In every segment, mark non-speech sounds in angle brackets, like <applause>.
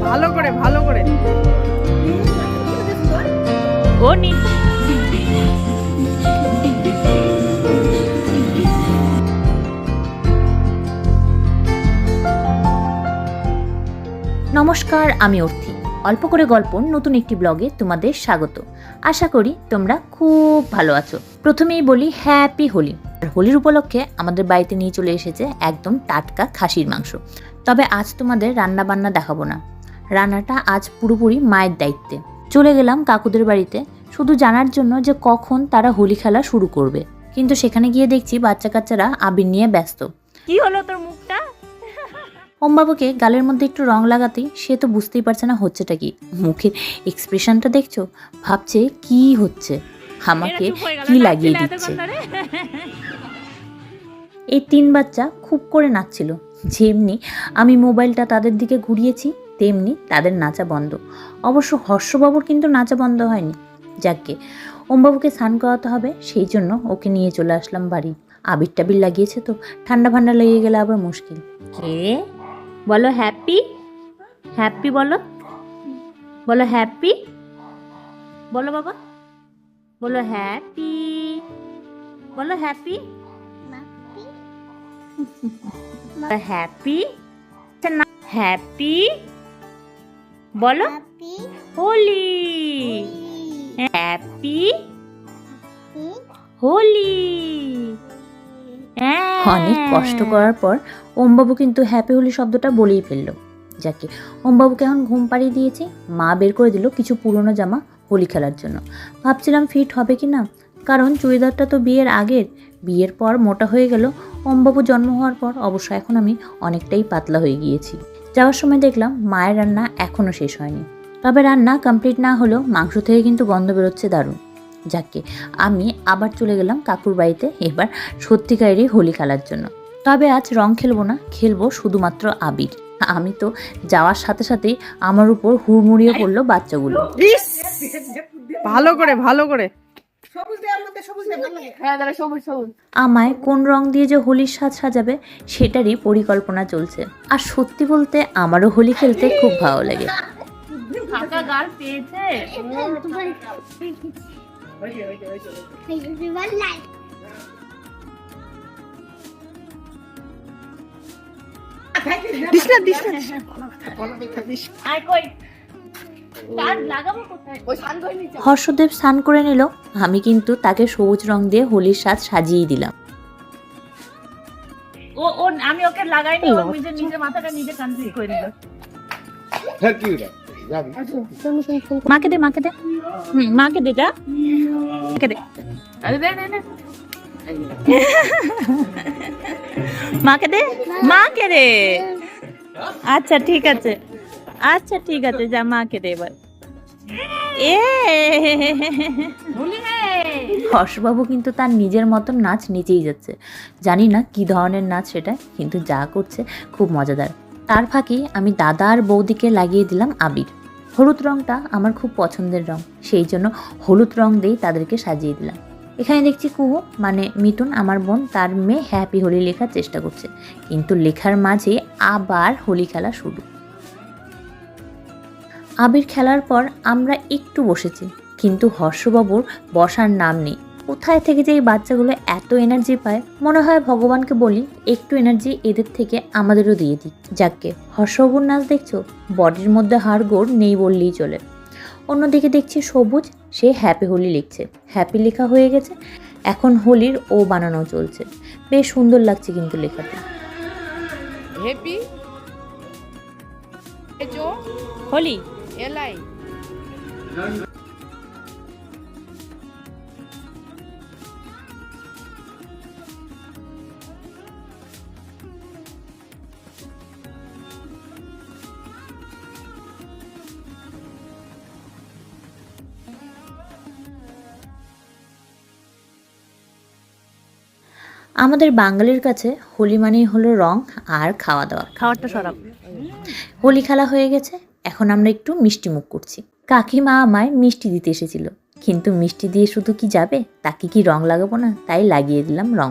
ভালো করে ভালো করে। ও নি। নমস্কার, আমি অর্থি। অল্প করে গল্প, নতুন একটি ব্লগে তোমাদের স্বাগত। আশা করি তোমরা খুব ভালো আছো। প্রথমেই বলি হ্যাপি হোলি আর হোলির উপলক্ষে আমাদের বাড়িতে নিয়ে চলে এসেছে একদম টাটকা খাসির মাংস। তবে আজ তোমাদের রান্না বান্না দেখাবো না। রান্নাটা আজ পুরোপুরি মায়ের দায়িত্বে। চলে গেলাম কাকুদের বাড়িতে শুধু জানার জন্য যে কখন তারা হোলি খেলা শুরু করবে। কিন্তু সেখানে গিয়ে দেখছি বাচ্চা কাচ্চারা আবির নিয়ে ব্যস্ত। কি হলো তোর মুখটা? ওমবাবুকে গালের মধ্যে একটু রং লাগাতেই সে তো বুঝতেই পারছে না হচ্ছেটা কি। মুখের এক্সপ্রেশনটা দেখছ? ভাবছে কি হচ্ছে? আমাকে কি লাগিয়ে দিচ্ছে? এই তিন বাচ্চা খুব করে নাচছিল। যেমনি আমি মোবাইলটা তাদের দিকে ঘুরিয়েছি, তেমনি তাদের নাচা বন্ধ। অবশ্য হর্ষবাবুর কিন্তু নাচা বন্ধ হয়নি। যাকে ওমবাবুকে স্নান করাতে হবে, সেই জন্য ওকে নিয়ে চলে আসলাম বাড়ি। আবির টাবির লাগিয়েছে তো, ঠান্ডা ফান্ডা লেগে গেলে আবার মুশকিল। কে? বলো হ্যাপি? হ্যাপি বলো। বলো হ্যাপি? বলো বাবা। বলো হ্যাপি। বলো হ্যাপি। <laughs> হ্যাপি হ্যাপি বলো। হোলি হ্যাপি হোলি অনেক কষ্ট করার পর ওমবাবু কিন্তু হ্যাপি হোলি শব্দটা বলেই ফেলল। যাকে ওমবাবুকে এখন ঘুম পাড়িয়ে দিয়েছি মা বের করে দিল কিছু পুরনো জামা হোলি খেলার জন্য। ভাবছিলাম ফিট হবে কি না কারণ চুড়িদারটা তো বিয়ের আগের। বিয়ের পর মোটা হয়ে গেল ওমবাবু জন্ম হওয়ার পর অবশ্য এখন আমি অনেকটাই পাতলা হয়ে গিয়েছি। যাওয়ার সময় দেখলাম মায়ের রান্না এখনও শেষ হয়নি। তবে রান্না কমপ্লিট না হলেও মাংস থেকে কিন্তু গন্ধ বেরোচ্ছে দারুণ। যাকে আমি আবার চলে গেলাম কাকুর বাড়িতে এবার সত্যিকারেরই হোলি খেলার জন্য। তবে আজ রং খেলব না, খেলব শুধুমাত্র আবির। আমি তো যাওয়ার সাথে সাথেই আমার উপর হুড়মুড়িয়ে পড়ল বাচ্চাগুলো। ভালো করে ভালো করে। আমায় কোন রং দিয়ে যে হোলির সাজ সাজাবে সেটারই পরিকল্পনা চলছে আর সত্যি বলতে আমারও হোলি খেলতে খুব ভালো লাগে দিস না দিস না দিস না। হর্ষদেব স্নান করে নিল। আমি কিন্তু তাকে সবুজ রং দিয়ে হোলির সাজ সাজিয়ে দিলাম। ও ও আমি ওকে লাগাইনি ও নিজে নিজে মাথাটা নিজে কনফিউজ করে দিল মাকে দে মাকে দে। হুম, মাকে দে যা। মাকে দে। আরে দে দে দে। মাকে দে মাকে দে। আচ্ছা ঠিক আছে। আচ্ছা ঠিক আছে যা মাকে দে এবার। এ! হর্ষবাবু কিন্তু তার নিজের মতন নাচ নিচেই যাচ্ছে। জানি না কি ধরনের নাচ সেটা কিন্তু যা করছে খুব মজাদার। তার ফাঁকে আমি দাদা আর বৌদিকে লাগিয়ে দিলাম আবির। হলুদ রংটা আমার খুব পছন্দের রং সেই জন্য হলুদ রং দিয়েই তাদেরকে সাজিয়ে দিলাম। এখানে দেখছি কুহু মানে মিতুন আমার বোন তার মেয়ে হ্যাপি হোলি লেখার চেষ্টা করছে। কিন্তু লেখার মাঝে আবার হোলি খেলা শুরু। আবির খেলার পর আমরা একটু বসেছি কিন্তু হর্ষবাবুর বসার নাম নেই। কোথায় থেকে যে এই বাচ্চাগুলো এত এনার্জি পায় মনে হয় ভগবানকে বলি একটু এনার্জি এদের থেকে আমাদেরও দিয়ে দিই যাকে হর্ষবাবুর নাচ দেখছ? বডির মধ্যে হাড় গোড় নেই বললেই চলে। অন্যদিকে দেখছি সবুজ সে হ্যাপি হোলি লিখছে। হ্যাপি লেখা হয়ে গেছে এখন হোলির ও বানানো চলছে। বেশ সুন্দর লাগছে কিন্তু লেখাটা। হ্যাপি হোলি? এলাই। আমাদের বাঙালির কাছে হোলি মানেই হলো রং আর খাওয়া দাওয়া। খাবারটা সরাব হোলি খেলা হয়ে গেছে। এখন আমরা একটু মিষ্টি মুখ করছি। কাকিমা আমায় মিষ্টি দিতে এসেছিল। কিন্তু মিষ্টি দিয়ে শুধু কি যাবে? তাকে কি রং লাগাবো না? তাই লাগিয়ে দিলাম রং।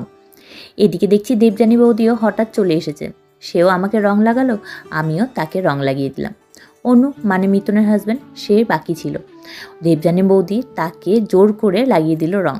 এদিকে দেখছি দেবযানী বৌদিও হঠাৎ চলে এসেছে। সেও আমাকে রং লাগালো, আমিও তাকে রং লাগিয়ে দিলাম। অনু মানে মিতনের হাজব্যান্ড সে বাকি ছিল। দেবজানী বৌদি তাকে জোর করে লাগিয়ে দিল রং।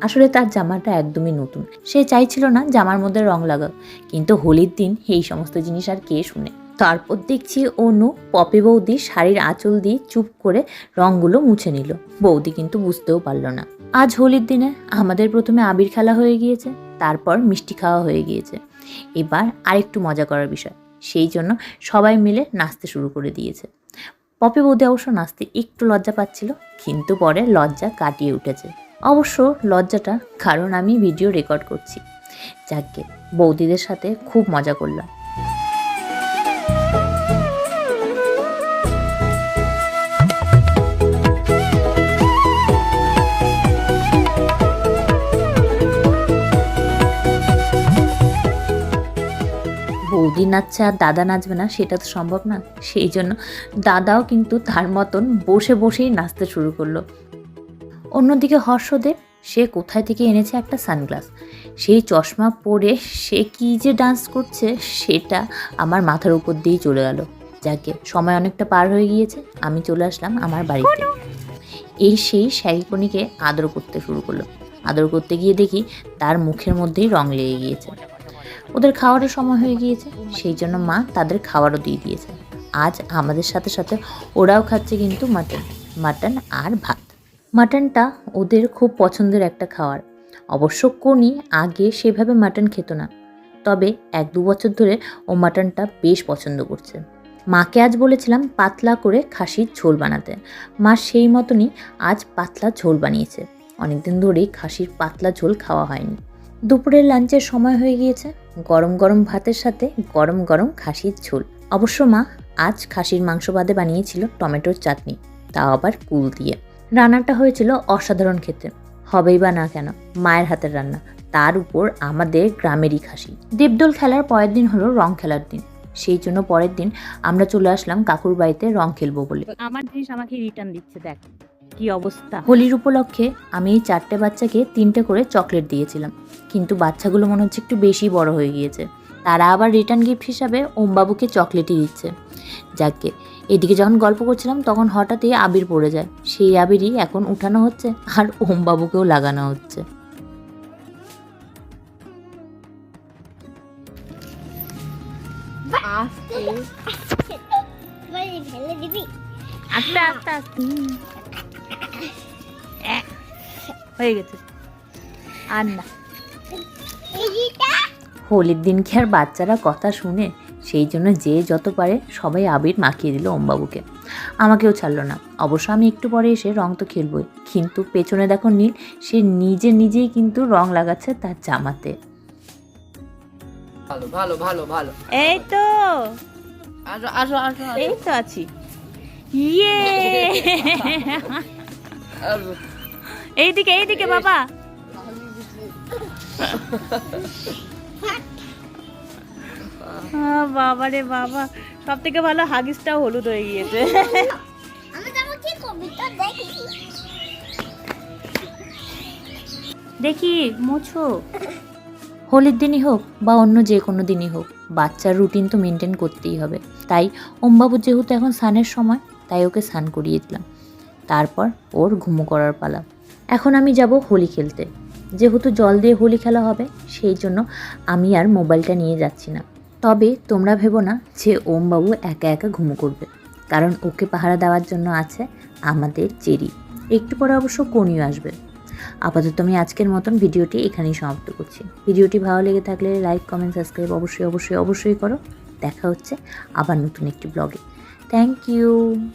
আসলে তার জামাটা একদমই নতুন। সে চাইছিল না জামার মধ্যে রং লাগাও কিন্তু হোলির দিন এই সমস্ত জিনিস আর কে শুনে? তারপর দেখছি অনু পপি বৌদি শাড়ির আঁচল দিয়ে চুপ করে রঙগুলো মুছে নিল। বৌদি কিন্তু বুঝতেও পারল না। আজ হোলির দিনে আমাদের প্রথমে আবির খেলা হয়ে গিয়েছে, তারপর মিষ্টি খাওয়া হয়ে গিয়েছে। এবার আরেকটু মজা করার বিষয়, সেই জন্য সবাই মিলে নাচতে শুরু করে দিয়েছে। পপি বৌদি অবশ্য নাচতে একটু লজ্জা পাচ্ছিল, কিন্তু পরে লজ্জা কাটিয়ে উঠেছে। অবশ্য লজ্জাটা, কারণ আমি ভিডিও রেকর্ড করছি। যাকে বৌদিদের সাথে খুব মজা করলাম। বৌদি নাচছে আর দাদা নাচবে না সেটা তো সম্ভব না। সেই জন্য দাদাও কিন্তু তার মতন বসে বসেই নাচতে শুরু করল। অন্যদিকে হর্ষদেব সে কোথায় থেকে এনেছে একটা সানগ্লাস? সেই চশমা পরে সে কি যে ডান্স করছে সেটা আমার মাথার উপর দিয়েই চলে গেল। যাকে সময় অনেকটা পার হয়ে গিয়েছে আমি চলে আসলাম আমার বাড়িতে। এই সেই শাড়িকণিকে আদর করতে শুরু করল। আদর করতে গিয়ে দেখি তার মুখের মধ্যেই রং লেগে গিয়েছে। ওদের খাওয়ারও সময় হয়ে গিয়েছে। সেই জন্য মা তাদের খাবারও দিয়ে দিয়েছে। আজ আমাদের সাথে সাথে ওরাও খাচ্ছে কিন্তু মাটন মাটন আর ভাত। মাটনটা ওদের খুব পছন্দের একটা খাওয়ার। অবশ্য কোনি আগে সেভাবে মাটন খেত না। তবে এক দু বছর ধরে ও মাটনটা বেশ পছন্দ করছে। মাকে আজ বলেছিলাম পাতলা করে খাসির ঝোল বানাতে। মা সেই মতনই আজ পাতলা ঝোল বানিয়েছে। অনেকদিন ধরেই খাসির পাতলা ঝোল খাওয়া হয়নি। দুপুরের লাঞ্চের সময় হয়ে গিয়েছে। গরম গরম ভাতের সাথে গরম গরম খাসির ঝোল। অবশ্য মা আজ খাসির মাংস বাদে বানিয়েছিল টমেটোর চাটনি, তাও আবার কুল দিয়ে। রান্নাটা হয়েছিল অসাধারণ খেতে। হবেই বা না কেন, মায়ের হাতের রান্না। তার উপর আমাদের গ্রামেরই খাসি। দেবদোল খেলার পরের দিন হলো রং খেলার দিন। সেই জন্য পরের দিন আমরা চলে আসলাম কাকুর বাড়িতে রং খেলব বলে। আমার জিনিস আমাকে রিটার্ন দিচ্ছে, দেখ। কি অবস্থা হোলির উপলক্ষে আমি এই চারটে বাচ্চাকে তিনটে করে চকলেট দিয়েছিলাম কিন্তু বাচ্চাগুলো মনে হচ্ছে একটু বেশি বড় হয়ে গিয়েছে তারা আবার রিটার্ন গিফট হিসাবে ওমবাবুকে চকলেটই দিচ্ছে যাকে এদিকে যখন গল্প করছিলাম তখন হঠাৎই আবির পড়ে যায় সেই আবিরই এখন উঠানো হচ্ছে আর ওমবাবুকেও লাগানো হচ্ছে আস্তে আস্তে আস্তে আস্তে হয়ে গেছে। আর না। হোলির দিন কি আর বাচ্চারা কথা শুনে? সেই জন্য যে যত পারে সবাই আবির মাখিয়ে দিল ওমবাবুকে। আমাকেও ছাড়লো না। অবশ্য আমি একটু পরে এসে রং তো খেলবই। কিন্তু পেছনে দেখো নীল সে নিজে নিজেই কিন্তু রং লাগাচ্ছে তার জামাতে। ভালো ভালো ভালো ভালো। এই তো। আসো আসো আসো। এই তো আছি। <laughs> ইয়ে! এইদিকে এইদিকে বাবা। বাবা রে বাবা। সব থেকে ভালো হাগিসটাও হলুদ হয়ে গিয়েছে। দেখি। মোছো। হোলির দিনই হোক বা অন্য যে কোনো দিনই হোক বাচ্চার রুটিন তো মেনটেন করতেই হবে। তাই ওমবাবু যেহেতু এখন স্নানের সময় তাই ওকে স্নান করিয়ে দিলাম। তারপর ওর ঘুমো করার পালা। এখন আমি যাব হোলি খেলতে। যেহেতু জল দিয়ে হোলি খেলা হবে, সেই জন্য আমি আর মোবাইলটা নিয়ে যাচ্ছি না। তবে তোমরা ভেবো না যে ওমবাবু একা একা ঘুমো করবে। কারণ ওকে পাহারা দেওয়ার জন্য আছে আমাদের চেরি একটু পরে অবশ্য কনিও আসবে। আপাতত আমি আজকের মতন ভিডিওটি এখানেই সমাপ্ত করছি। ভিডিওটি ভালো লেগে থাকলে লাইক, কমেন্ট, সাবস্ক্রাইব অবশ্যই অবশ্যই অবশ্যই করো। দেখা হচ্ছে আবার নতুন একটি ব্লগে। Thank you.